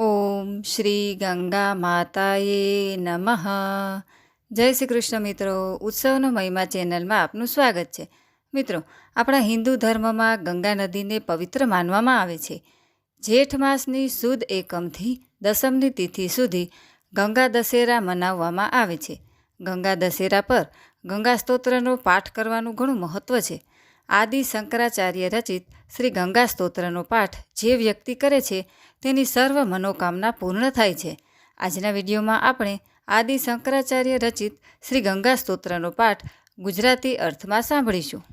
ઓમ શ્રી ગંગા માતાએ નમઃ. જય શ્રી કૃષ્ણ મિત્રો, ઉત્સવનો મહિમા ચેનલમાં આપનું સ્વાગત છે. મિત્રો, આપણા હિન્દુ ધર્મમાં ગંગા નદીને પવિત્ર માનવામાં આવે છે. જેઠ માસની સુદ એકમથી દસમની તિથિ સુધી ગંગા દશેરા મનાવવામાં આવે છે. ગંગા દશેરા પર ગંગા સ્તોત્રનો પાઠ કરવાનું ઘણું મહત્ત્વ છે. આદિ શંકરાચાર્ય રચિત શ્રી ગંગા સ્તોત્રનો પાઠ જે વ્યક્તિ કરે છે તેની સર્વ મનોકામના પૂર્ણ થાય છે. આજના વિડીયોમાં આપણે આદિ શંકરાચાર્ય રચિત શ્રી ગંગા સ્તોત્રનો પાઠ ગુજરાતી અર્થમાં સાંભળીશું.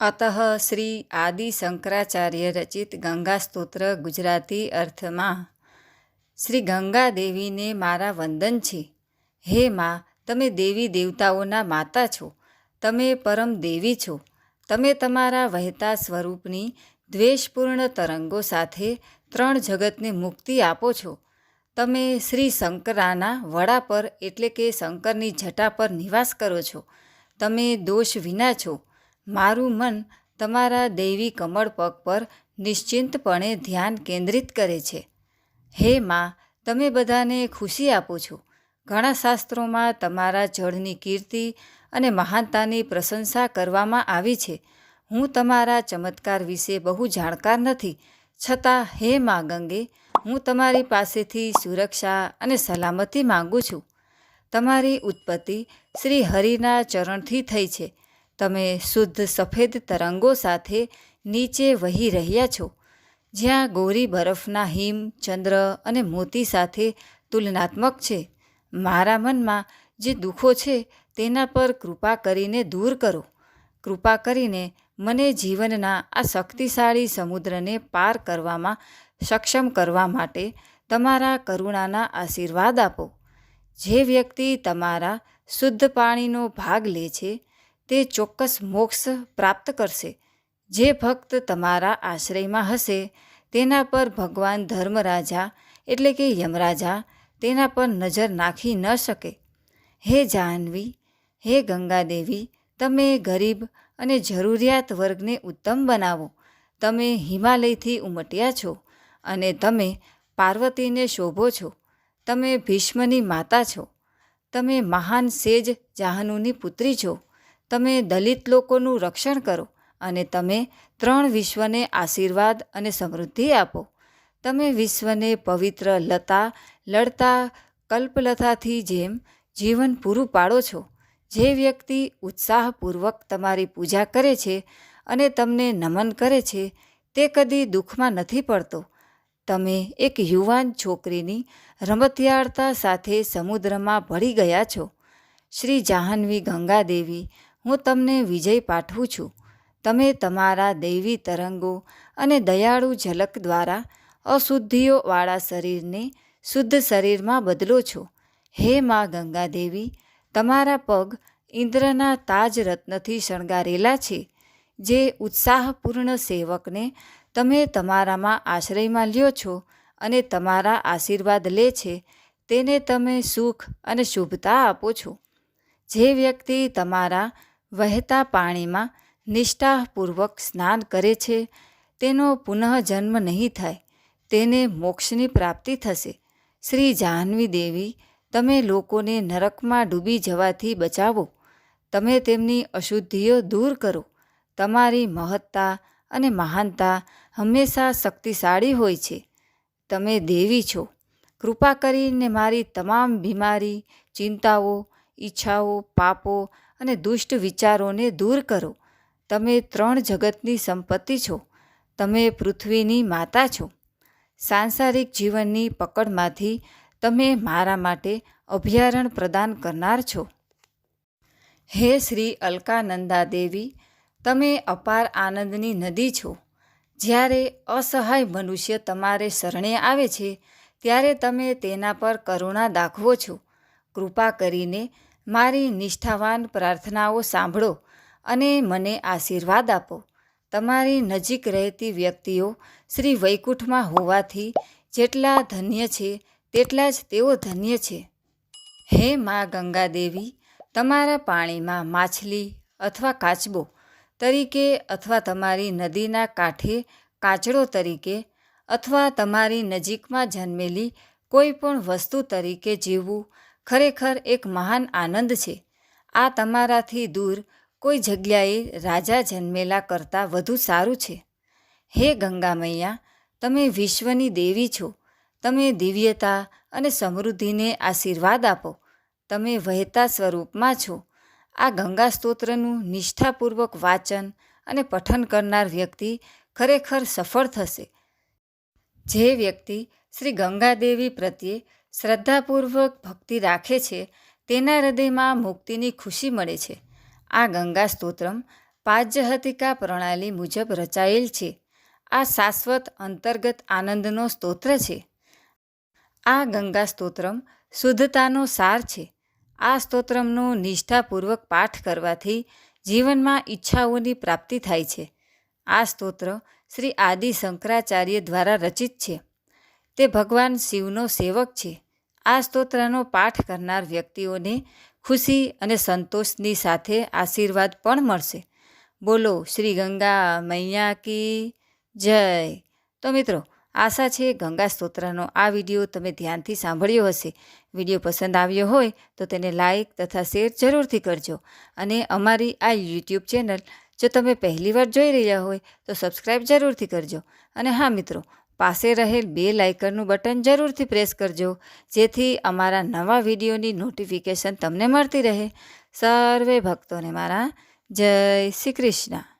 અતઃ શ્રી આદિ શંકરાચાર્ય રચિત ગંગા સ્તોત્ર ગુજરાતી અર્થમાં, શ્રી ગંગા દેવીને મારા વંદન છે. હે મા, તમે દેવી દેવતાઓના માતા છો. તમે પરમ દેવી છો. તમે તમારા વહેતા સ્વરૂપની દ્વેષપૂર્ણ તરંગો સાથે ત્રણ જગતને મુક્તિ આપો છો. તમે શ્રી શંકરાના વડા પર એટલે કે શંકરની જટા પર નિવાસ કરો છો. તમે દોષ વિના છો. મારું મન તમારા દૈવી કમળ પગ પર નિશ્ચિંતપણે ધ્યાન કેન્દ્રિત કરે છે. હે માં, તમે બધાને ખુશી આપો છો. ઘણા શાસ્ત્રોમાં તમારા જળની કીર્તિ અને મહાનતાની પ્રશંસા કરવામાં આવી છે. હું તમારા ચમત્કાર વિશે બહુ જાણકાર નથી. છતાં, હે મા ગંગે, હું તમારી પાસેથી સુરક્ષા અને સલામતી માંગુ છું. તમારી ઉત્પત્તિ શ્રી હરિના ચરણથી થઈ છે. તમે શુદ્ધ સફેદ તરંગો સાથે નીચે વહી રહ્યા છો. જ્યાં ગોરી બરફના હિમ, ચંદ્ર અને મોતી સાથે તુલનાત્મક છે. મારા મનમાં જે દુઃખો છે, તેના પર કૃપા કરીને દૂર કરો. કૃપા કરીને મને જીવનના આ શક્તિશાળી સમુદ્રને પાર કરવામાં સક્ષમ કરવા માટે તમારા કરુણાના આશીર્વાદ આપો. જે વ્યક્તિ તમારા શુદ્ધ પાણીનો ભાગ લે છે, તે ચોક્કસ મોક્ષ પ્રાપ્ત કરશે. જે ભક્ત તમારા આશ્રયમાં હશે, તેના પર ભગવાન ધર્મરાજા એટલે કે યમરાજા તેના પર નજર નાખી ન શકે. હે જાહ્નવી હે ગંગાદેવી, તમે ગરીબ અને જરૂરિયાત વર્ગને ઉત્તમ બનાવો. તમે હિમાલયથી ઉમટ્યા છો અને તમે પાર્વતીને શોભો છો. તમે ભીષ્મની માતા છો. તમે મહાન સેજ જાહનુની પુત્રી છો. તમે દલિત લોકોનું રક્ષણ કરો અને તમે ત્રણ વિશ્વને આશીર્વાદ અને સમૃદ્ધિ આપો. તમે વિશ્વને પવિત્ર લતા, લડતા કલ્પલતાથી જેમ જીવન પૂરું પાડો છો. જે વ્યક્તિ ઉત્સાહપૂર્વક તમારી પૂજા કરે છે અને તમને નમન કરે છે, તે કદી દુઃખમાં નથી પડતો. તમે એક યુવાન છોકરીની રમતિયાળતા સાથે સમુદ્રમાં ભળી ગયા છો. શ્રી જાહ્નવી ગંગાદેવી, હું તમને વિજય પાઠવું છું. તમે તમારા દૈવી તરંગો અને દયાળુ ઝલક દ્વારા અશુદ્ધિઓવાળા શરીરને શુદ્ધ શરીરમાં બદલો છો. હે મા ગંગાદેવી, તમારા પગ ઇન્દ્રના તાજ રત્નથી શણગારેલા છે, જે ઉત્સાહપૂર્ણ સેવકને તમે તમારામાં આશ્રયમાં લ્યો છો અને તમારા આશીર્વાદ લે છે, તેને તમે સુખ અને શુભતા આપો છો. જે વ્યક્તિ તમારા વહેતા પાણીમાં નિષ્ઠાપૂર્વક સ્નાન કરે છે, તેનો પુનઃજન્મ નહીં થાય, તેને મોક્ષની પ્રાપ્તિ થશે. શ્રી જાહ્નવી દેવી તમે લોકોને નરકમાં ડૂબી જવાથી બચાવો. તમે તેમની અશુદ્ધિઓ દૂર કરો. તમારી મહત્તા અને મહાનતા હંમેશા શક્તિશાળી હોય છે. તમે દેવી છો. કૃપા કરીને મારી તમામ બીમારી, ચિંતાઓ, ઈચ્છાઓ, પાપો અને દુષ્ટ વિચારોને દૂર કરો. તમે ત્રણ જગતની સંપત્તિ છો. તમે પૃથ્વીની માતા છો. સાંસારિક જીવનની પકડમાંથી તમે મારા માટે અભયારણ્ય પ્રદાન કરનાર છો. હે શ્રી અલકાનંદા દેવી, તમે અપાર આનંદની નદી છો. જ્યારે અસહાય મનુષ્ય તમારે શરણે આવે છે, ત્યારે તમે તેના પર કરુણા દાખવો છો. કૃપા કરીને મારી નિષ્ઠાવાન પ્રાર્થનાઓ સાંભળો અને મને આશીર્વાદ આપો. તમારી નજીક રહેતી વ્યક્તિઓ શ્રી વૈકુંઠમાં હોવાથી જેટલા ધન્ય છે તેટલા જ તેઓ ધન્ય છે. હે મા ગંગા દેવી તમારા પાણીમાં માછલી અથવા કાચબો તરીકે અથવા તમારી નદીના કાંઠે કાચડો તરીકે અથવા તમારી નજીકમાં જન્મેલી કોઈ પણ વસ્તુ તરીકે જીવવું ખરેખર એક મહાન આનંદ છે. આ તમારાથી દૂર કોઈ જગ્યાએ રાજા જન્મેલા કરતાં વધુ સારું છે. હે ગંગા મૈયા, તમે વિશ્વની દેવી છો. તમે દિવ્યતા અને સમૃદ્ધિને આશીર્વાદ આપો. તમે વહેતા સ્વરૂપમાં છો. આ ગંગા સ્તોત્રનું નિષ્ઠાપૂર્વક વાંચન અને પઠન કરનાર વ્યક્તિ ખરેખર સફળ થશે. જે વ્યક્તિ શ્રી ગંગાદેવી પ્રત્યે શ્રદ્ધાપૂર્વક ભક્તિ રાખે છે, તેના હૃદયમાં મુક્તિની ખુશી મળે છે. આ ગંગા સ્તોત્રમ પાજ્યહતિકા પ્રણાલી મુજબ રચાયેલ છે. આ શાશ્વત અંતર્ગત આનંદનો સ્તોત્ર છે. આ ગંગા સ્તોત્રમ શુદ્ધતાનો સાર છે. આ સ્તોત્રમનો નિષ્ઠાપૂર્વક પાઠ કરવાથી જીવનમાં ઈચ્છાઓની પ્રાપ્તિ થાય છે. આ સ્તોત્ર શ્રી આદિ શંકરાચાર્ય દ્વારા રચિત છે. તે ભગવાન શિવનો સેવક છે. આ સ્તોત્રનો પાઠ કરનાર વ્યક્તિઓને ખુશી અને સંતોષની સાથે આશીર્વાદ પણ મળશે. બોલો, શ્રી ગંગા મૈયા કી જય. તો મિત્રો આશા છે ગંગા સ્તોત્રનો આ વીડિયો તમે ધ્યાનથી સાંભળ્યો હશે. વીડિયો પસંદ આવ્યો હોય તો તેને લાઇક તથા શેર જરૂરથી કરજો અને અમારી આ યુટ્યુબ ચેનલ જો તમે પહેલીવાર જોઈ રહ્યા હોય તો સબસ્ક્રાઇબ જરૂરથી કરજો. અને હા મિત્રો, પાસે રહેલ બે લાઇકનનું બટન જરૂરથી પ્રેસ કરજો, જેથી અમારા નવા વિડીયોની નોટિફિકેશન તમને મળતી રહે. સર્વે ભક્તોને મારા જય શ્રી કૃષ્ણ.